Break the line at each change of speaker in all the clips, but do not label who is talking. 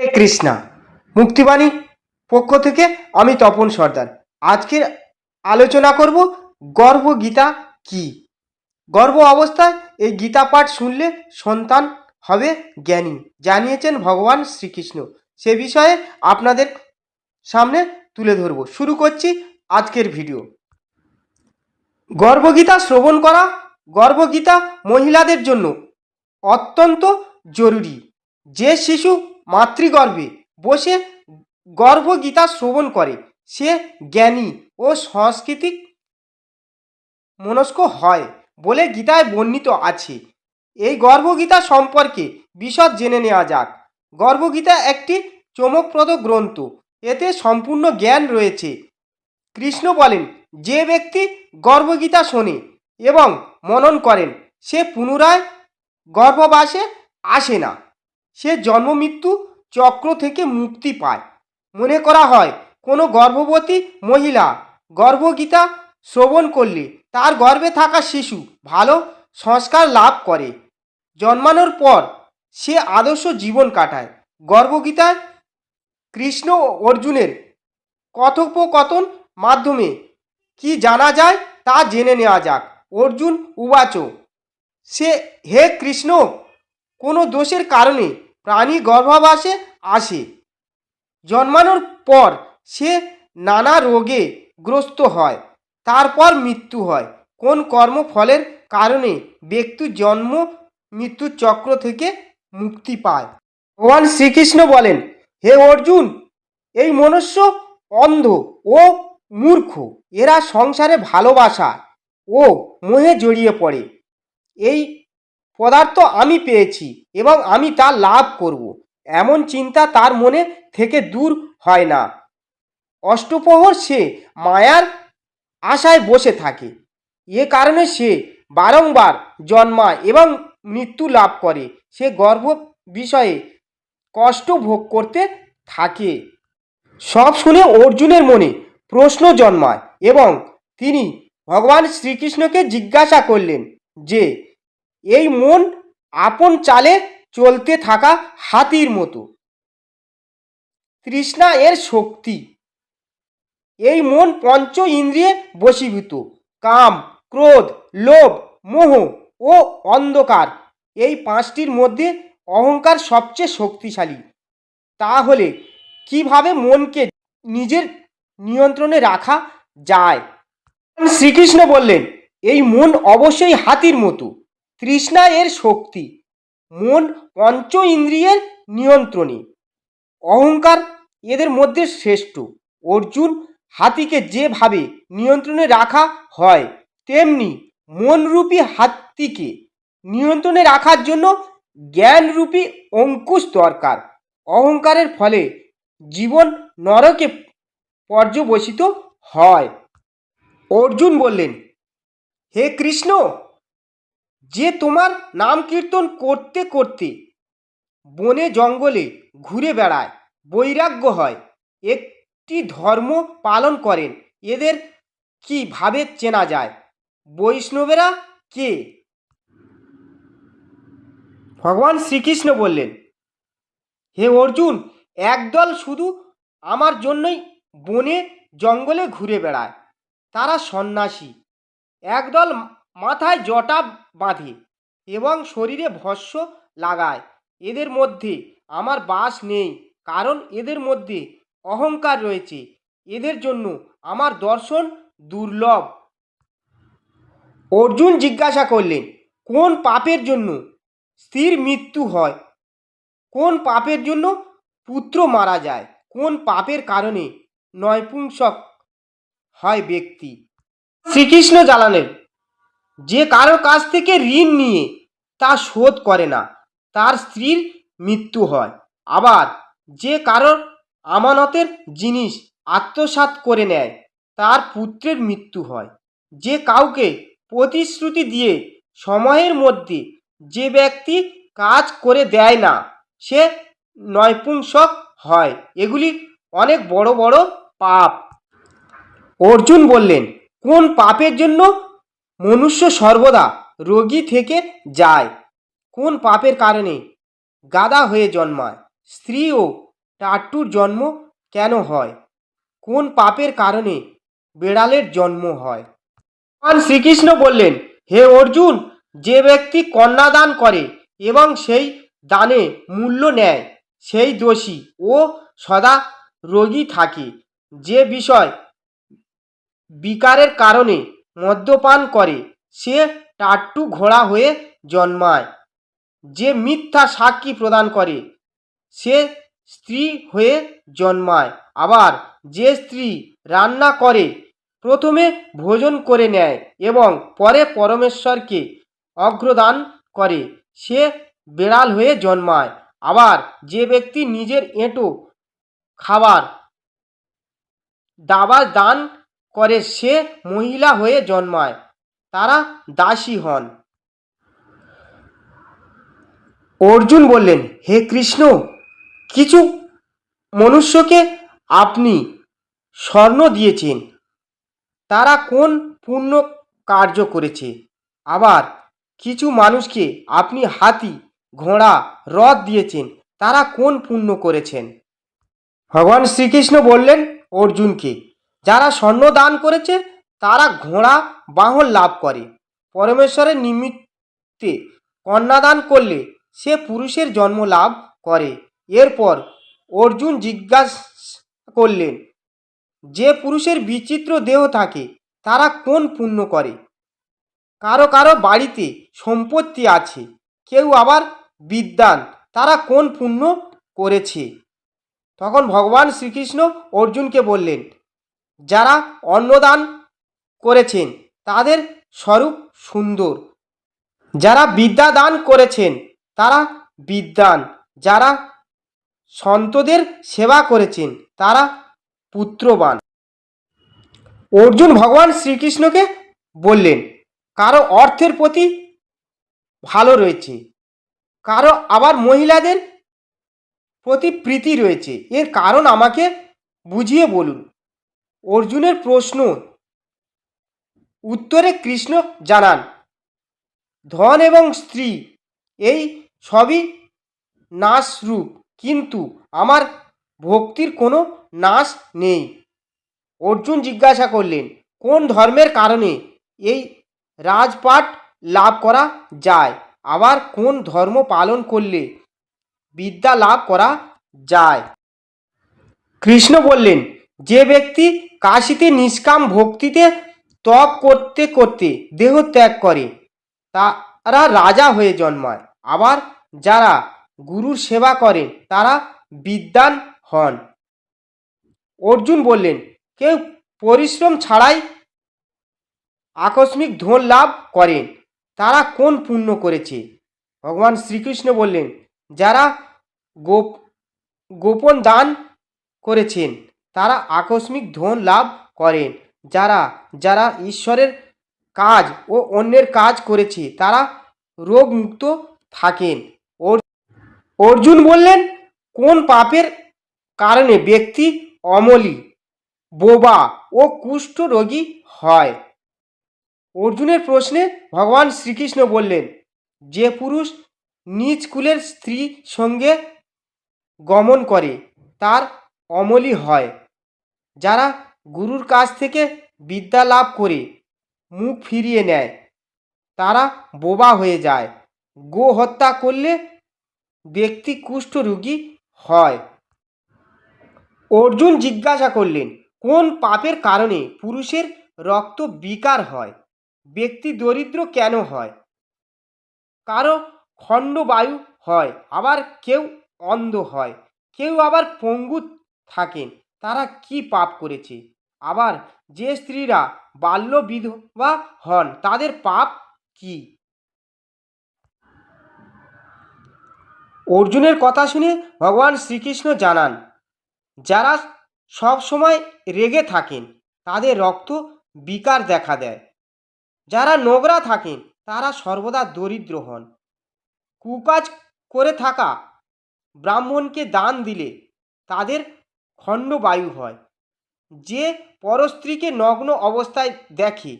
হে কৃষ্ণা মুক্তিবাণী পক্ষ থেকে আমি তপন সর্দার আজকের আলোচনা করব গর্ব গীতা কি গর্ব অবস্থায় এই গীতা পাঠ শুনলে সন্তান হবে জ্ঞানী জানিয়েছেন ভগবান শ্রীকৃষ্ণ সে বিষয়ে আপনাদের সামনে তুলে ধরব শুরু করছি আজকের ভিডিও গর্বগীতা শ্রবণ করা গর্বগীতা মহিলাদের জন্য অত্যন্ত জরুরি যে শিশু মাতৃগর্ভে বসে গর্ভগীতা শ্রবণ করে সে জ্ঞানী ও সংস্কৃতিক মনস্ক হয় বলে গীতায় বর্ণিত আছে এই গর্ভগীতা সম্পর্কে বিশদ জেনে নেওয়া যাক গর্ভগীতা একটি চমকপ্রদ গ্রন্থ এতে সম্পূর্ণ জ্ঞান রয়েছে কৃষ্ণ বলেন যে ব্যক্তি গর্ভগীতা শোনে এবং মনন করেন সে পুনরায় গর্ভবাসে আসে না সে জন্মমৃত্যু চক্র থেকে মুক্তি পায় মনে করা হয় কোনো গর্ভবতী মহিলা গর্ভগীতা শ্রবণ করলে তার গর্ভে থাকা শিশু ভালো সংস্কার লাভ করে জন্মানোর পর সে আদর্শ জীবন কাটায় গর্ভগীতায় কৃষ্ণ অর্জুনের কথোপকথন মাধ্যমে কি জানা যায় তা জেনে নেওয়া যাক অর্জুন উবাচ সে হে কৃষ্ণ কোনো দোষের কারণে প্রাণী গর্ভাবাসে আসে জন্মানোর পর সে নানা রোগে গ্রস্ত হয় তারপর মৃত্যু হয় কোন কর্মফলের কারণে ব্যক্তি জন্ম মৃত্যুর চক্র থেকে মুক্তি পায় ভগবান শ্রীকৃষ্ণ বলেন হে অর্জুন এই মনুষ্য অন্ধ ও মূর্খ এরা সংসারে ভালোবাসা ও মোহে জড়িয়ে পড়ে এই পদার্থ আমি পেয়েছি এবং আমি তা লাভ করব এমন চিন্তা তার মনে থেকে দূর হয় না অষ্টপ্রহর সে মায়ার আশায় বসে থাকে এ কারণে সে বারংবার জন্মায় এবং মৃত্যু লাভ করে সে গর্ব বিষয়ে কষ্ট ভোগ করতে থাকে সব শুনে অর্জুনের মনে প্রশ্ন জন্মায় এবং তিনি ভগবান শ্রীকৃষ্ণকে জিজ্ঞাসা করলেন যে এই মন আপন চালে চলতে থাকা হাতির মতো তৃষ্ণা এর শক্তি এই মন পঞ্চ ইন্দ্রিয়ে বসীভূত কাম ক্রোধ লোভ মোহ ও অন্ধকার এই পাঁচটির মধ্যে অহংকার সবচেয়ে শক্তিশালী তাহলে কিভাবে মনকে নিজের নিয়ন্ত্রণে রাখা যায় শ্রীকৃষ্ণ বললেন এই মন অবশ্যই হাতির মতো তৃষ্ণা এর শক্তি মন পঞ্চ ইন্দ্রিয়ের নিয়ন্ত্রণী অহংকার এদের মধ্যে শ্রেষ্ঠ অর্জুন হাতিকে যেভাবে নিয়ন্ত্রণে রাখা হয় তেমনি মনরূপী হাতিকে নিয়ন্ত্রণে রাখার জন্য জ্ঞানরূপী অঙ্কুশ দরকার অহংকারের ফলে জীবন নরকে পর্যবসিত হয় অর্জুন বললেন হে কৃষ্ণ যে তোমার নাম কীর্তন করতে করতে বনে জঙ্গলে ঘুরে বেড়ায় বৈরাগ্য হয় একটি ধর্ম পালন করেন এদের কীভাবে চেনা যায় বৈষ্ণবেরা কে ভগবান শ্রীকৃষ্ণ বললেন হে অর্জুন একদল শুধু আমার জন্যই বনে জঙ্গলে ঘুরে বেড়ায় তারা সন্ন্যাসী একদল মাথায় জটা বাঁধে এবং শরীরে ভস্য লাগায় এদের মধ্যে আমার বাস নেই কারণ এদের মধ্যে অহংকার রয়েছে এদের জন্য আমার দর্শন দুর্লভ অর্জুন জিজ্ঞাসা করলেন কোন পাপের জন্য স্থির মৃত্যু হয় কোন পাপের জন্য পুত্র মারা যায় কোন পাপের কারণে নয়পুংসক হয় ব্যক্তি শ্রীকৃষ্ণ জানালেন যে কারোর কাছ থেকে ঋণ নিয়ে তা শোধ করে না তার স্ত্রীর মৃত্যু হয় আবার যে কারোর আমানতের জিনিস আত্মসাত করে নেয় তার পুত্রের মৃত্যু হয় যে কাউকে প্রতিশ্রুতি দিয়ে সময়ের মধ্যে যে ব্যক্তি কাজ করে দেয় না সে নয়পুংসক হয় এগুলি অনেক বড় বড় পাপ অর্জুন বললেন কোন পাপের জন্য মনুষ্য সর্বদা রোগী থেকে যায় কোন পাপের কারণে গাদা হয়ে জন্মায় স্ত্রী ও টাট্টুর জন্ম কেন হয় কোন পাপের কারণে বেড়ালের জন্ম হয় ভগবান শ্রীকৃষ্ণ বললেন হে অর্জুন যে ব্যক্তি কন্যাদান করে এবং সেই দানে মূল্য নেয় সেই দোষী ও সদা রোগী থাকে যে বিষয় বিকারের কারণে মদ্যপান করে সে টাট্টু ঘোড়া হয়ে জন্মায় যে মিথ্যা সাক্ষী প্রদান করে সে স্ত্রী হয়ে জন্মায় আবার যে স্ত্রী রান্না করে প্রথমে ভোজন করে নেয় এবং পরে পরমেশ্বরকে অগ্রদান করে সে বেড়াল হয়ে জন্মায় আবার যে ব্যক্তি নিজের এঁটো খাবার দাবার দান করে সে মহিলা হয়ে জন্মায় তারা দাসী হন অর্জুন বললেন হে কৃষ্ণ কিছু মনুষ্যকে আপনি স্বর্ণ দিয়েছেন তারা কোন পূর্ণ কার্য করেছে আবার কিছু মানুষকে আপনি হাতি ঘোড়া রথ দিয়েছেন তারা কোন পূর্ণ করেছেন ভগবান শ্রীকৃষ্ণ বললেন অর্জুনকে যারা স্বর্ণ দান করেছে তারা ঘোড়া বাহন লাভ করে পরমেশ্বরের নিমিত্তে কন্যাদান করলে সে পুরুষের জন্ম লাভ করে এরপর অর্জুন জিজ্ঞাসা করলেন যে পুরুষের বিচিত্র দেহ থাকে তারা কোন পুণ্য করে কারো কারো বাড়িতে সম্পত্তি আছে কেউ আবার বিদ্যান তারা কোন পুণ্য করেছে তখন ভগবান শ্রীকৃষ্ণ অর্জুনকে বললেন যারা অন্নদান করেছেন তাদের স্বরূপ সুন্দর যারা বিদ্যা দান করেছেন তারা বিদ্যান যারা সন্তদের সেবা করেছেন তারা পুত্রবান অর্জুন ভগবান শ্রীকৃষ্ণকে বললেন কারো অর্থের প্রতি ভালো রয়েছে কারো আবার মহিলাদের প্রতি প্রীতি রয়েছে এর কারণ আমাকে বুঝিয়ে বলুন অর্জুনের প্রশ্ন উত্তরে কৃষ্ণ জানান ধন এবং স্ত্রী এই সবই নাশরূপ কিন্তু আমার ভক্তির কোনো নাশ নেই অর্জুন জিজ্ঞাসা করলেন কোন ধর্মের কারণে এই রাজপাট লাভ করা যায় আবার কোন ধর্ম পালন করলে বিদ্যা লাভ করা যায় কৃষ্ণ বললেন যে ব্যক্তি কাশিতে নিষ্কাম ভক্তিতে তপ করতে করতে দেহ ত্যাগ করে তারা রাজা হয়ে জন্মায় আবার যারা গুরুর সেবা করেন তারা বিদ্যান হন অর্জুন বললেন কেউ পরিশ্রম ছাড়াই আকস্মিক ধন লাভ করেন তারা কোন পুণ্য করেছে ভগবান শ্রীকৃষ্ণ বললেন যারা গোপ গোপন দান করেছেন তারা আকস্মিক ধন লাভ করেন যারা যারা ঈশ্বরের কাজ ও অন্যের কাজ করেছে তারা রোগমুক্ত থাকেন অর্জুন বললেন কোন পাপের কারণে ব্যক্তি অমলি বোবা ও কুষ্ঠ রোগী হয় অর্জুনের প্রশ্নে ভগবান শ্রীকৃষ্ণ বললেন যে পুরুষ নিজ কুলের স্ত্রী সঙ্গে গমন করে তার অমলি হয় যারা গুরুর কাছ থেকে বিদ্যা লাভ করে মুখ ফিরিয়ে নেয় তারা বোবা হয়ে যায় গো হত্যা করলে ব্যক্তি কুষ্ঠ রোগী হয় অর্জুন জিজ্ঞাসা করলেন কোন পাপের কারণে পুরুষের রক্ত বিকার হয় ব্যক্তি দরিদ্র কেন হয় কারো খণ্ডবায়ু হয় আবার কেউ অন্ধ হয় কেউ আবার পঙ্গু থাকেন তারা কি পাপ করেছে আবার যে স্ত্রীরা বাল্য বিধবা হন তাদের পাপ কি অর্জুনের কথা শুনে ভগবান শ্রীকৃষ্ণ জানান যারা সব সময় রেগে থাকেন তাদের রক্ত বিকার দেখা দেয় যারা নোংরা থাকেন তারা সর্বদা দরিদ্র হন কুকাজ করে থাকা ব্রাহ্মণকে দান দিলে তাদের খণ্ডবায়ু হয় যে পরস্ত্রীকে নগ্ন অবস্থায় দেখে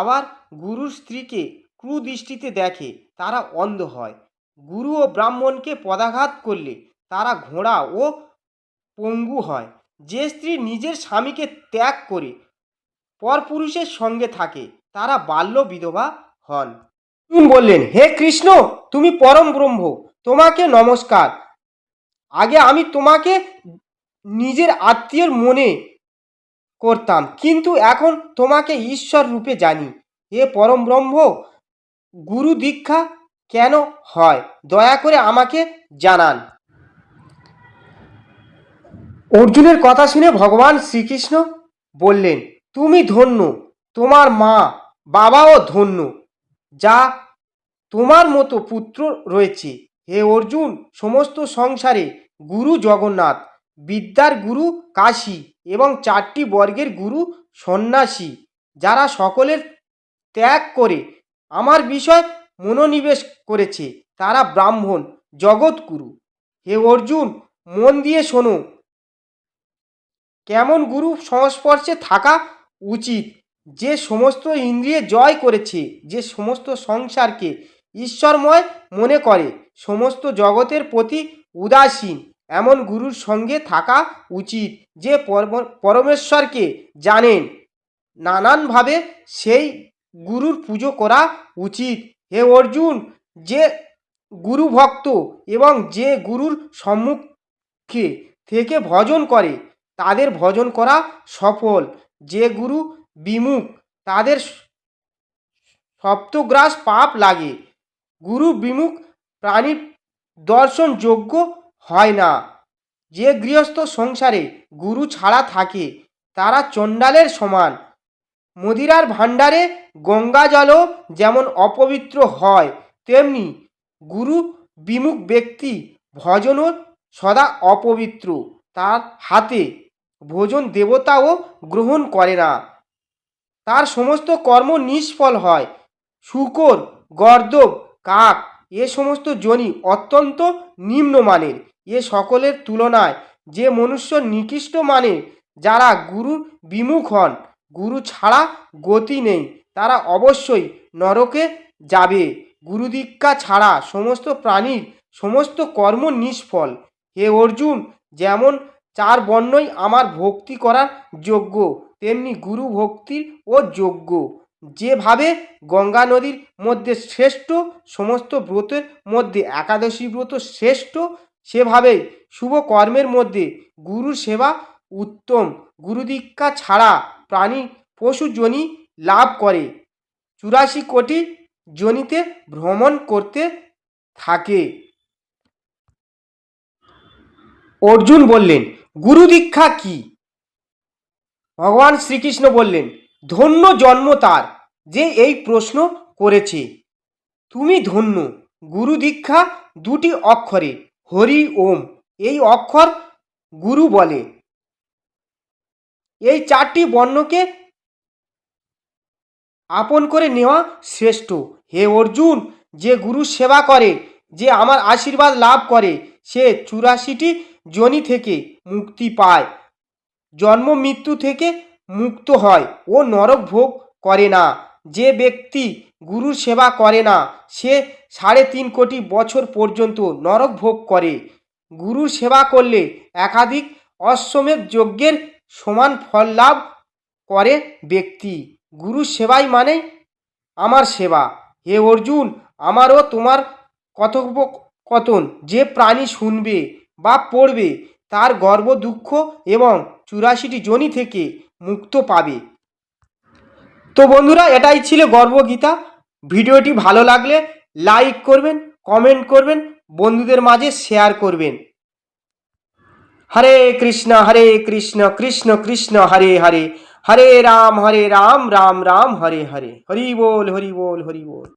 আবার গুরুর স্ত্রীকে কুদৃষ্টিতে দেখে তারা অন্ধ হয় গুরু ও ব্রাহ্মণকে পদাঘাত করলে তারা ঘোড়া ও পঙ্গু হয় যে স্ত্রী নিজের স্বামীকে ত্যাগ করে পরপুরুষের সঙ্গে থাকে তারা বাল্য বিধবা হন অর্জুন বললেন হে কৃষ্ণ তুমি পরম ব্রহ্ম তোমাকে নমস্কার আগে আমি তোমাকে নিজের আত্মীয়র মনে করতাম কিন্তু এখন তোমাকে ঈশ্বর রূপে জানি এ পরম ব্রহ্ম গুরু দীক্ষা কেন হয় দয়া করে আমাকে জানান অর্জুনের কথা শুনে ভগবান শ্রীকৃষ্ণ বললেন তুমি ধন্য তোমার মা বাবাও ধন্য যা তোমার মতো পুত্র রয়েছে হে অর্জুন সমস্ত সংসারে গুরু জগন্নাথ বিদ্যার গুরু কাশী এবং চারটি বর্গের গুরু সন্ন্যাসী যারা সকলের ত্যাগ করে আমার বিষয় মনোনিবেশ করেছে তারা ব্রাহ্মণ জগৎগুরু হে অর্জুন মন দিয়ে শোনো কেমন গুরু সংস্পর্শে থাকা উচিত যে সমস্ত ইন্দ্রিয় জয় করেছে যে সমস্ত সংসারকে ঈশ্বরময় মনে করে সমস্ত জগতের প্রতি উদাসীন এমন গুরুর সঙ্গে থাকা উচিত যে পরমেশ্বরকে জানেন নানানভাবে সেই গুরুর পুজো করা উচিত হে অর্জুন যে গুরু ভক্ত এবং যে গুরুর সম্মুখে থেকে ভজন করে তাদের ভজন করা সফল যে গুরু বিমুখ তাদের সপ্তগ্রাস পাপ লাগে গুরু বিমুখ প্রাণী দর্শন যোগ্য হয় না যে গৃহস্থ সংসারে গুরু ছাড়া থাকে তারা চণ্ডালের সমান মদিরার ভাণ্ডারে গঙ্গা জলও যেমন অপবিত্র হয় তেমনি গুরু বিমুখ ব্যক্তি ভজনও সদা অপবিত্র তার হাতে ভোজন দেবতাও গ্রহণ করে না তার সমস্ত কর্ম নিষ্ফল হয় শুকর গর্দব কাক এ সমস্ত জনি অত্যন্ত নিম্নমানের এ সকলের তুলনায় যে মনুষ্য নিকৃষ্ট মানে যারা গুরু বিমুখ হন গুরু ছাড়া গতি নেই তারা অবশ্যই নরকে যাবে গুরুদীক্ষা ছাড়া সমস্ত প্রাণীর সমস্ত কর্ম নিষ্ফল হে অর্জুন যেমন চার বর্ণই আমার ভক্তি করার যোগ্য তেমনি গুরু ভক্তির ও যোগ্য যেভাবে গঙ্গা নদীর মধ্যে শ্রেষ্ঠ সমস্ত ব্রতের মধ্যে একাদশী ব্রত শ্রেষ্ঠ সেভাবেই শুভ কর্মের মধ্যে গুরু সেবা উত্তম গুরুদীক্ষা ছাড়া প্রাণী পশু জনি লাভ করে চুরাশি কোটি জনিতে ভ্রমণ করতে থাকে অর্জুন বললেন গুরু দীক্ষা কি ভগবান শ্রীকৃষ্ণ বললেন ধন্য জন্ম তার যে এই প্রশ্ন করেছে তুমি ধন্য গুরু দীক্ষা দুটি অক্ষরে হরি ওম এই অক্ষর গুরু বলে এই চারটি বর্ণকে আপন করে নেওয়া শ্রেষ্ঠ হে অর্জুন যে গুরু সেবা করে যে আমার আশীর্বাদ লাভ করে সে চুরাশিটি জনি থেকে মুক্তি পায় জন্ম মৃত্যু থেকে মুক্ত হয় ও নরক ভোগ করে না যে ব্যক্তি গুরুর সেবা করে না সে সাড়ে তিন কোটি বছর পর্যন্ত নরক ভোগ করে গুরুর সেবা করলে একাধিক অশ্বমেধ যজ্ঞের সমান ফল লাভ করে ব্যক্তি গুরু সেবাই মানে আমার সেবা হে অর্জুন আমারও তোমার কথোপকথন যে প্রাণী শুনবে বা পড়বে তার গর্ব দুঃখ এবং চুরাশিটি জনি থেকে মুক্ত পাবে তো বন্ধুরা এটাই ছিল গর্বগীতা ভিডিওটি ভালো লাগলে লাইক করবেন কমেন্ট করবেন বন্ধুদের মাঝে শেয়ার করবেন হরে কৃষ্ণ হরে কৃষ্ণ কৃষ্ণ কৃষ্ণ হরে হরে হরে রাম হরে রাম রাম রাম হরে হরে হরি বল হরি বল হরি বল